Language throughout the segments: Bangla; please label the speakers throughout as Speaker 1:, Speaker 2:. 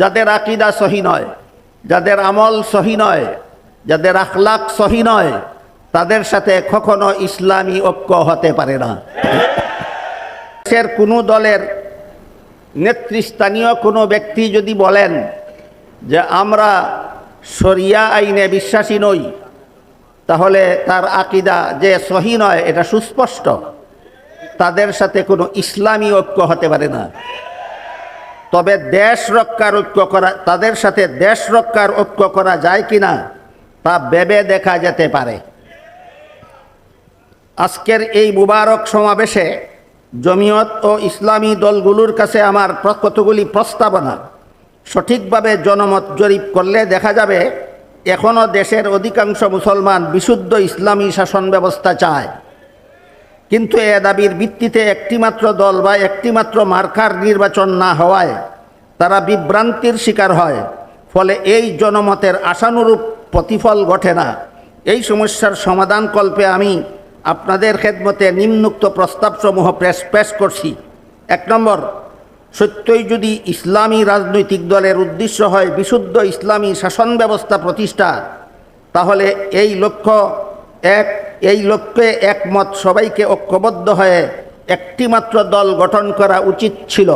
Speaker 1: যাদের আকিদা সহি নয়, যাদের আমল সহি নয়, যাদের আখলাক সহি নয়, তাদের সাথে কখনো ইসলামী ঐক্য হতে পারে না। দেশের কোনো দলের নেতৃস্থানীয় কোনো ব্যক্তি যদি বলেন যে আমরা শরিয়া আইনে বিশ্বাসী নই, তাহলে তার আকিদা যে সহি নয়, এটা সুস্পষ্ট। তাদের সাথে কোনো ইসলামী ঐক্য হতে পারে না। তবে দেশ রক্ষার ঐক্য করা, তাদের সাথে দেশ রক্ষার ঐক্য করা যায় কিনা তা ভেবে দেখা যেতে পারে। আজকের এই মুবারক সমাবেশে জমিয়ত ও ইসলামী দলগুলোর কাছে আমার কতগুলি প্রস্তাবনা সঠিকভাবে জনমত জরিপ করলে দেখা যাবে এখনও দেশের অধিকাংশ মুসলমান বিশুদ্ধ ইসলামী শাসন ব্যবস্থা চায়। কিন্তু এ দাবির ভিত্তিতে একটিমাত্র দল বা একটিমাত্র মার্কার নির্বাচন না হওয়ায় তারা বিভ্রান্তির শিকার হয়। ফলে এই জনমতের আশানুরূপ প্রতিফল ঘটে না। এই সমস্যার সমাধান কল্পে আমি আপনাদের খেদমতে নিম্নুক্ত প্রস্তাবসমূহ পেশ পেশ করছি। এক নম্বর, সত্যই যদি ইসলামী রাজনৈতিক দলের উদ্দেশ্য হয় বিশুদ্ধ ইসলামী শাসন ব্যবস্থা প্রতিষ্ঠা, তাহলে এই লক্ষ্য এক এই লক্ষ্যে একমত, সবাইকে ঐক্যবদ্ধ হয়ে একটিমাত্র দল গঠন করা উচিত ছিল।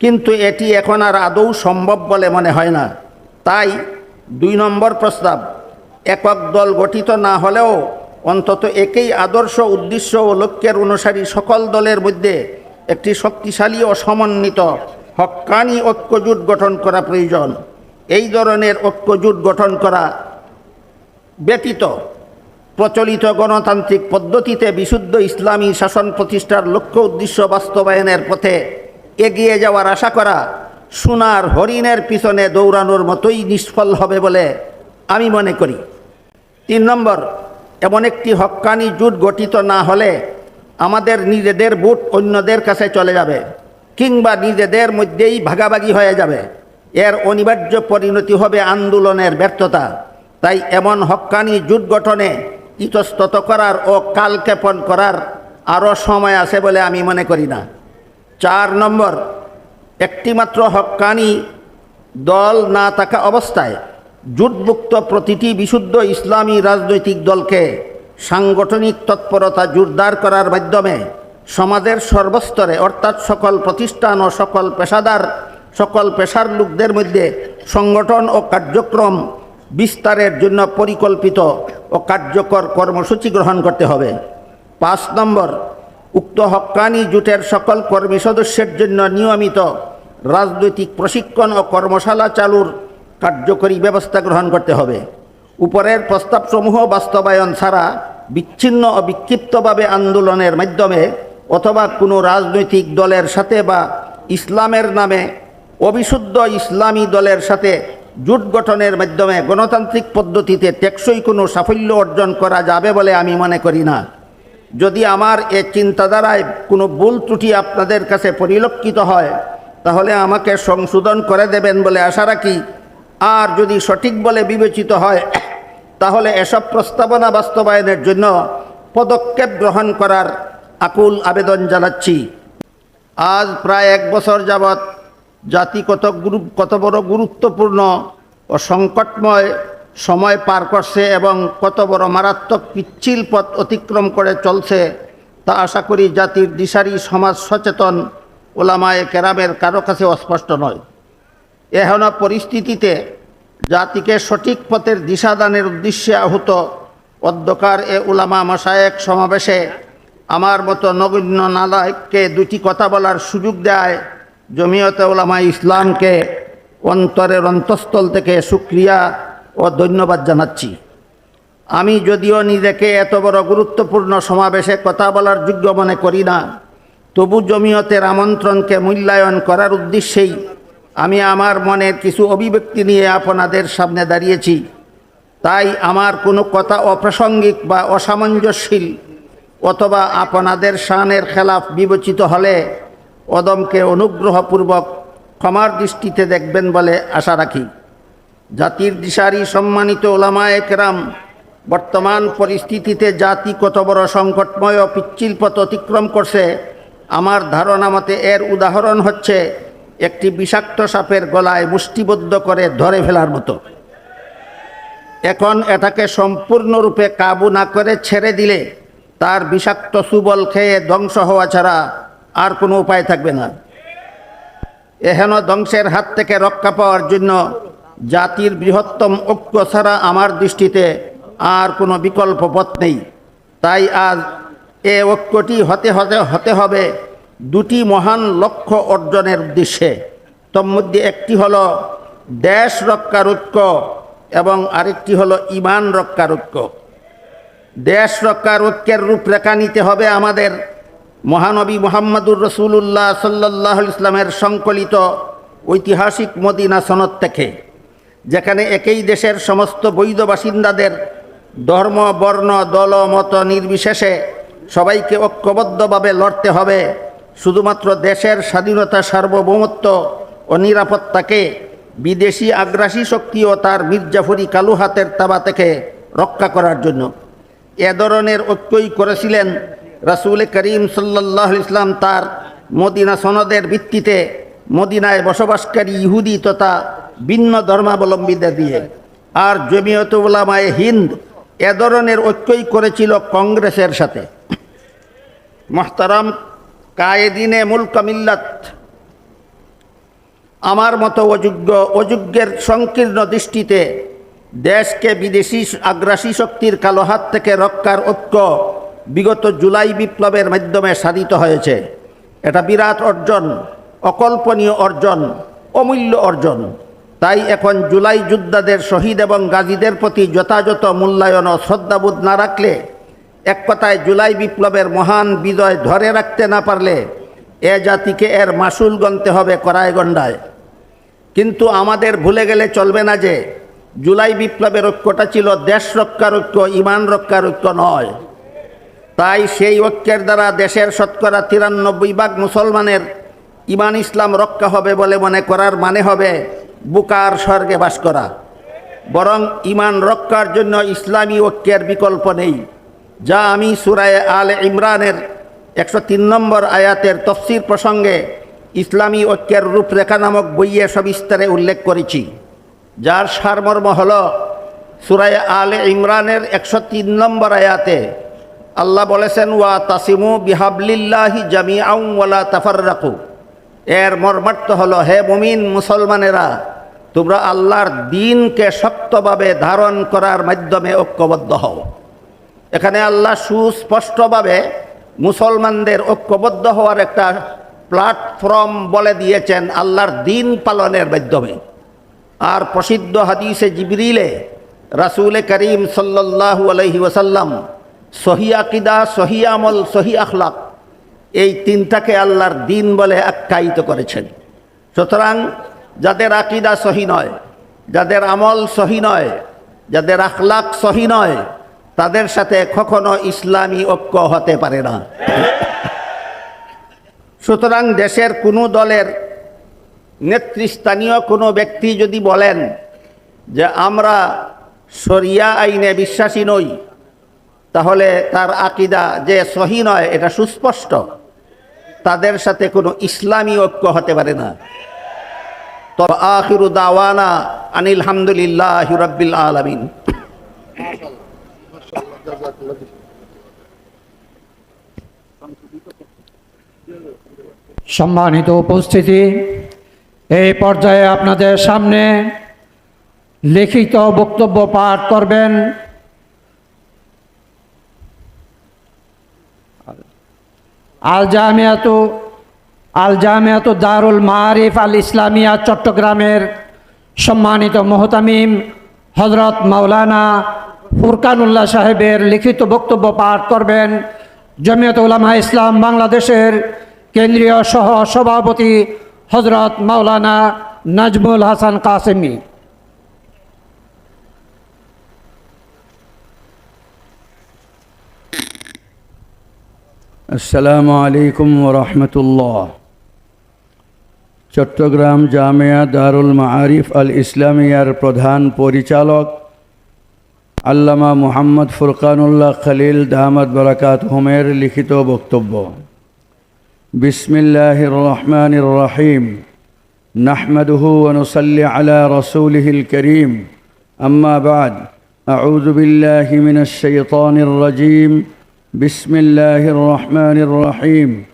Speaker 1: কিন্তু এটি এখন আর আদৌ সম্ভব বলে মনে হয় না। তাই দুই নম্বর প্রস্তাব, একক দল গঠিত না হলেও অন্তত একেই আদর্শ উদ্দেশ্য ও লক্ষ্যের অনুসারী সকল দলের মধ্যে একটি শক্তিশালী ও সমন্বিত হক্কানি ঐক্যজোট গঠন করা প্রয়োজন। এই ধরনের ঐক্যজোট গঠন করা ব্যতীত প্রচলিত গণতান্ত্রিক পদ্ধতিতে বিশুদ্ধ ইসলামী শাসন প্রতিষ্ঠার লক্ষ্য উদ্দেশ্য বাস্তবায়নের পথে এগিয়ে যাওয়ার আশা করা সোনার হরিণের পিছনে দৌড়ানোর মতোই নিষ্ফল হবে বলে আমি মনে করি। তিন নম্বর, এমন একটি হক্কানি জোট গঠিত না হলে আমাদের নিজেদের বুট অন্যদের কাছে চলে যাবে কিংবা নিজেদের মধ্যেই ভাগাভাগি হয়ে যাবে। এর অনিবার্য পরিণতি হবে আন্দোলনের ব্যর্থতা। তাই এমন হক্কানি জোট গঠনে ইতস্তত করার ও কালক্ষেপণ করার আরও সময় আছে বলে আমি মনে করি না। চার নম্বর, একটিমাত্র হক্কানি দল না থাকা অবস্থায় জোটভুক্ত প্রতিটি বিশুদ্ধ ইসলামী রাজনৈতিক দলকে সাংগঠনিক তৎপরতা জোরদার করার মাধ্যমে সমাজের সর্বস্তরে, অর্থাৎ সকল প্রতিষ্ঠান ও সকল পেশাদার, সকল পেশার লোকদের মধ্যে সংগঠন ও কার্যক্রম বিস্তারের জন্য পরিকল্পিত ও কার্যকর কর্মসূচি গ্রহণ করতে হবে। পাঁচ নম্বর, উক্ত হক্কানি জোটের সকল কর্মী সদস্যের জন্য নিয়মিত রাজনৈতিক প্রশিক্ষণ ও কর্মশালা চালুর কার্যকরী ব্যবস্থা গ্রহণ করতে হবে। উপরের প্রস্তাবসমূহ বাস্তবায়ন ছাড়া বিচ্ছিন্ন ও বিক্ষিপ্তভাবে আন্দোলনের মাধ্যমে অথবা কোনো রাজনৈতিক দলের সাথে বা ইসলামের নামে অবিশুদ্ধ ইসলামী দলের সাথে জোট গঠনের মাধ্যমে গণতান্ত্রিক পদ্ধতিতে টেকসই কোনো সাফল্য অর্জন করা যাবে বলে আমি মনে করি না। যদি আমার এ চিন্তাধারায় কোনো ভুল ত্রুটি আপনাদের কাছে পরিলক্ষিত হয়, তাহলে আমাকে সংশোধন করে দেবেন বলে আশা রাখি। আর যদি সঠিক বলে বিবেচিত হয়, তাহলে এসব প্রস্তাবনা বাস্তবায়নের জন্য পদক্ষেপ গ্রহণ করার আকুল আবেদন জানাচ্ছি। আজ প্রায় এক বছর যাবৎ জাতি কত গুরু, কত বড় গুরুত্বপূর্ণ ও সংকটময় সময় পার করছে এবং কত বড় মারাত্মক পিচ্ছিল পথ অতিক্রম করে চলছে, তা আশা করি জাতির দিশারি সমাজ সচেতন ওলামায়ে কেরামের কারও কাছে অস্পষ্ট নয়। এহেন পরিস্থিতিতে জাতিকে সঠিক পথের দিশাদানের উদ্দেশ্যে আহত অধ্যকার এ উলামা মশায়েক সমাবেশে আমার মতো নগণ্য নালায়ককে দুটি কথা বলার সুযোগ দেয়। জমিয়তে উলামা ইসলামকে অন্তরের অন্তঃস্থল থেকে সুক্রিয়া ও ধন্যবাদ জানাচ্ছি। আমি যদিও নিজেকে এত বড় গুরুত্বপূর্ণ সমাবেশে কথা বলার যোগ্য মনে করি না, তবু জমিয়তের আমন্ত্রণকে মূল্যায়ন করার উদ্দেশ্যেই আমি আমার মনের কিছু অভিব্যক্তি নিয়ে আপনাদের সামনে দাঁড়িয়েছি। তাই আমার কোনো কথা অপ্রাসঙ্গিক বা অসামঞ্জস্যশীল অথবা আপনাদের শানের খেলাফ বিবেচিত হলে অদমকে অনুগ্রহপূর্বক ক্ষমার দৃষ্টিতে দেখবেন বলে আশা রাখি। জাতির দিশারি সম্মানিত ওলামায়ে কেরাম, বর্তমান পরিস্থিতিতে জাতি কত বড় সংকটময় ও পিচ্ছিল পথ অতিক্রম করছে, আমার ধারণা মতে এর উদাহরণ হচ্ছে একটি বিষাক্ত সাপের গলায় মুষ্টিবদ্ধ করে ধরে ফেলার মতো। এখন এটাকে সম্পূর্ণরূপে কাবু না করে ছেড়ে দিলে তার বিষাক্ত সুবল খেয়ে ধ্বংস হওয়া ছাড়া আর কোনো উপায় থাকবে না। এহেন ধ্বংসের হাত থেকে রক্ষা পাওয়ার জন্য জাতির বৃহত্তম ঐক্য ছাড়া আমার দৃষ্টিতে আর কোনো বিকল্প পথ নেই। তাই আজ এ ঐক্যটি হতে হতে হতে হবে দুটি মহান লক্ষ্য অর্জনের উদ্দেশ্যে। তন্মধ্যে একটি হলো দেশ রক্ষার ঐক্য এবং আরেকটি হলো ইমান রক্ষার ঐক্য। দেশ রক্ষার ঐক্যের রূপরেখা নিতে হবে আমাদের মহানবী মোহাম্মদুর রসুল্লাহ সাল্লাহ ইসলামের সংকলিত ঐতিহাসিক মদিনা সনদ থেকে, যেখানে একই দেশের সমস্ত বৈধ বাসিন্দাদের ধর্ম, বর্ণ, দল, মত নির্বিশেষে সবাইকে ঐক্যবদ্ধভাবে লড়তে হবে। শুধুমাত্র দেশের স্বাধীনতা, সার্বভৌমত্ব ও নিরাপত্তাকে বিদেশি আগ্রাসী শক্তি ও তার মির্জাফরি কালু হাতের তাবা থেকে রক্ষা করার জন্য এ ধরনের ঐক্যই করেছিলেন রাসুল করিম সাল্লাহ ইসলাম তার মদিনা সনদের ভিত্তিতে মদিনায় বসবাসকারী ইহুদি তথা ভিন্ন ধর্মাবলম্বীদের দিয়ে। আর জমিয়ত উলামায়ে হিন্দ এ ধরনের ঐক্যই করেছিল কংগ্রেসের সাথে। মোহতারাম কায়েদিনে মুলক মিল্লাত। আমার মতো অযোগ্য, অযোগ্যের সংকীর্ণ দৃষ্টিতে দেশকে বিদেশি আগ্রাসী শক্তির কালো হাত থেকে রক্ষার ঐক্য বিগত জুলাই বিপ্লবের মাধ্যমে সাধিত হয়েছে। এটা বিরাট অর্জন, অকল্পনীয় অর্জন, অমূল্য অর্জন। তাই এখন জুলাই যোদ্ধাদের শহীদ এবং গাজীদের প্রতি যথাযথ মূল্যায়ন ও শ্রদ্ধাবোধ না রাখলে, এক কথায় জুলাই বিপ্লবের মহান বিজয় ধরে রাখতে না পারলে, এ জাতিকে এর মাসুল গণতে হবে করায় গণ্ডায়। কিন্তু আমাদের ভুলে গেলে চলবে না যে, জুলাই বিপ্লবের ঐক্যটা ছিল দেশ রক্ষার ঐক্য, ইমান রক্ষার ঐক্য নয়। তাই সেই ঐক্যের দ্বারা দেশের শতকরা তিরানব্বই ভাগ মুসলমানের ইমান ইসলাম রক্ষা হবে বলে মনে করার মানে হবে বুকার স্বর্গে বাস করা। বরং ইমান রক্ষার জন্য ইসলামী ঐক্যের বিকল্প নেই, যা আমি সুরায় আল ইমরানের একশো তিন নম্বর আয়াতের তফসির প্রসঙ্গে ইসলামী ঐক্যের রূপরেখা নামক বইয়ে সবিস্তারে উল্লেখ করেছি, যার সারমর্ম হল সুরায় আল ইমরানের একশো তিন নম্বর আয়াতে আল্লাহ বলেছেন, ওয়া তাসিমু বিহাবলিল্লাহি জামি ওয়ালা তাফাররাকু। এর মর্মার্থ হলো, হে মুমিন মুসলমানেরা, তোমরা আল্লাহর দিনকে শক্তভাবে ধারণ করার মাধ্যমে ঐক্যবদ্ধ হও। এখানে আল্লাহ সুস্পষ্টভাবে মুসলমানদের ঐক্যবদ্ধ হওয়ার একটা প্ল্যাটফর্ম বলে দিয়েছেন, আল্লাহর দিন পালনের মাধ্যমে। আর প্রসিদ্ধ হাদিসে জিবরিলে রাসুল করিম সাল্লাহু আলহি ওসাল্লাম সহি আকিদা, সহি আমল, সহি আখলাক। এই তিনটাকে আল্লাহর দিন বলে আখ্যায়িত করেছেন। সুতরাং যাদের আকিদা সহি নয়, যাদের আমল সহি নয়, যাদের আখলাক সহি নয়, তাদের সাথে কখনো ইসলামী ঐক্য হতে পারে না। সুতরাং দেশের কোনো দলের নেতৃস্থানীয় কোনো ব্যক্তি যদি বলেন যে, আমরা শরিয়া আইনে বিশ্বাসী নই তাহলে তার আকিদা যে সহি নয়, এটা সুস্পষ্ট। তাদের সাথে কোনো ইসলামী ঐক্য হতে পারে না। তো আখিরু দাওয়ানা আনিল হামদুলিল্লাহ রব্বিল আলমিন।
Speaker 2: সম্মানিত উপস্থিতি এই পর্যায়ে আপনাদের সামনে লিখিত বক্তব্য পাঠ করবেন আল জামিয়াত আল জামিয়াত দারুল মারিফ আল ইসলামিয়া চট্টগ্রামের সম্মানিত মোহতামিম হজরত মাওলানা ফুরকানুল্লাহ সাহেবের লিখিত বক্তব্য পাঠ করবেন জমিয়ত উলামা ইসলাম বাংলাদেশের কেন্দ্রীয় সহ সভাপতি হজরত মাওলানা নাজমুল হাসান কাসেমি।
Speaker 3: আসসালামু আলাইকুম রহমতুল্লাহ। চট্টগ্রাম জামিয়া দারুল মাআরিফ আল ইসলামিয়ার প্রধান পরিচালক আল্লামা মুহাম্মদ ফুরকানুল্লাহ খলিল দাহমদ বরাকাত হোমের লিখিত বক্তব্য। বিসমিল্লাহ রহমান রহিম। নাহমদহু অনুসল্লি আলা রসুলহিল করিম। আম্মাবাদ আউজবিল্লাহ মিনশাইতানির রাজিম। بسم الله الرحمن الرحيم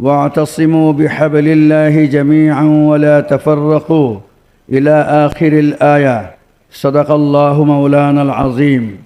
Speaker 3: واعتصموا بحبل الله جميعا ولا تفرقوا إلى آخر الآية صدق الله مولانا العظيم